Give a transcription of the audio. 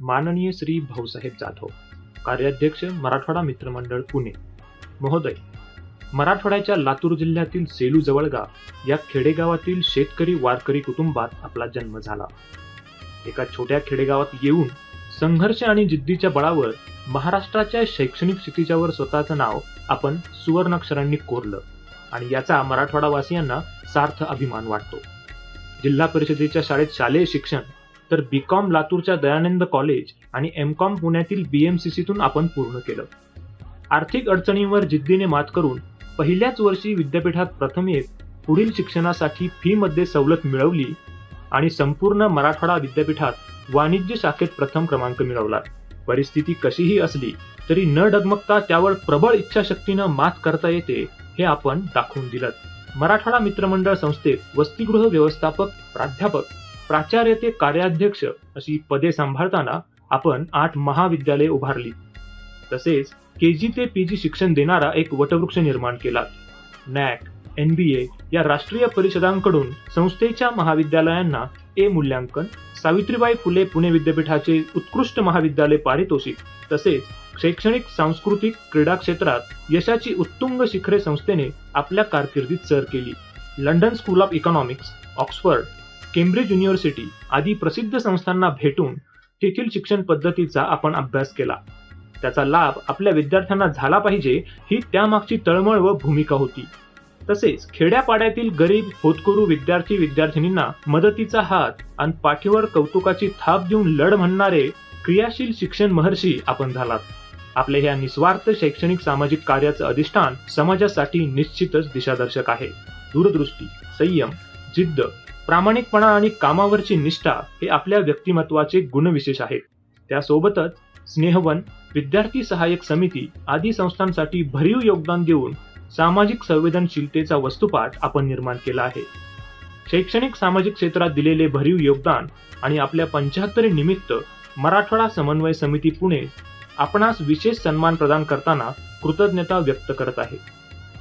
माननीय श्री भाऊसाहेब जाधव कार्याध्यक्ष मराठवाडा मित्रमंडळ पुणे. महोदय मराठवाड्याच्या लातूर जिल्ह्यातील सेलू जवळगाव या खेडेगावातील शेतकरी वारकरी कुटुंबात आपला जन्म झाला. एका छोट्या खेडेगावात येऊन संघर्ष आणि जिद्दीच्या बळावर महाराष्ट्राच्या शैक्षणिक स्थितीच्यावर स्वतःचं नाव आपण सुवर्णाक्षरांनी कोरलं आणि याचा मराठवाडावासियांना सार्थ अभिमान वाटतो. जिल्हा परिषदेच्या शाळेत शालेय शिक्षण तर बी कॉम लातूरच्या दयानंद कॉलेज आणि एम कॉम पुण्यातील बीएमसीसीतून आपण पूर्ण केलं. आर्थिक अडचणींवर जिद्दीने मात करून पहिल्याच वर्षी विद्यापीठात प्रथम येत पुढील शिक्षणासाठी फी मध्ये सवलत मिळवली आणि संपूर्ण मराठवाडा विद्यापीठात वाणिज्य शाखेत प्रथम क्रमांक मिळवला. परिस्थिती कशीही असली तरी न डगमगता त्यावर प्रबळ इच्छाशक्तीनं मात करता येते हे आपण दाखवून दिलं. मराठवाडा मित्रमंडळ संस्थेत वसतिगृह व्यवस्थापक प्राध्यापक प्राचार्य ते कार्याध्यक्ष अशी पदे सांभाळताना आपण आठ महाविद्यालये उभारली. तसेच के जी ते पी जी शिक्षण देणारा एक वटवृक्ष निर्माण केला. नॅक एन बी ए या राष्ट्रीय परिषदांकडून संस्थेच्या महाविद्यालयांना ए मूल्यांकन सावित्रीबाई फुले पुणे विद्यापीठाचे उत्कृष्ट महाविद्यालय पारितोषिक तसेच शैक्षणिक सांस्कृतिक क्रीडा क्षेत्रात यशाची उत्तुंग शिखरे संस्थेने आपल्या कारकिर्दीत सर केली. London School of Economics Oxford Cambridge University आदी प्रसिद्ध संस्थांना भेटून तेथील शिक्षण पद्धतीचा आपण अभ्यास केला. त्याचा लाभ आपल्या विद्यार्थ्यांना झाला पाहिजे ही त्यामागची तळमळ व भूमिका होती. तसेच खेड्यापाड्यातील गरीब होतकरू विद्यार्थी विद्यार्थिनींना मदतीचा हात आणि पाठीवर कौतुकाची थाप देऊन लढ म्हणणारे क्रियाशील शिक्षण महर्षी आपण झालात. आपल्या ह्या निस्वार्थ शैक्षणिक सामाजिक कार्याचं अधिष्ठान समाजासाठी निश्चितच दिशादर्शक आहे. दूरदृष्टी संयम जिद्द प्रामाणिकपणा आणि कामावरची निष्ठा हे आपल्या व्यक्तिमत्वाचे गुणविशेष आहेत. त्यासोबतच स्नेहवन विद्यार्थी सहाय्यक समिती आदी संस्थांसाठी भरीव योगदान देऊन सामाजिक संवेदनशीलतेचा वस्तुपाठ आपण निर्माण केला आहे. शैक्षणिक सामाजिक क्षेत्रात दिलेले भरीव योगदान आणि आपल्या पंच्याहत्तरी निमित्त मराठवाडा समन्वय समिती पुणे आपणास विशेष सन्मान प्रदान करताना कृतज्ञता व्यक्त करत आहे.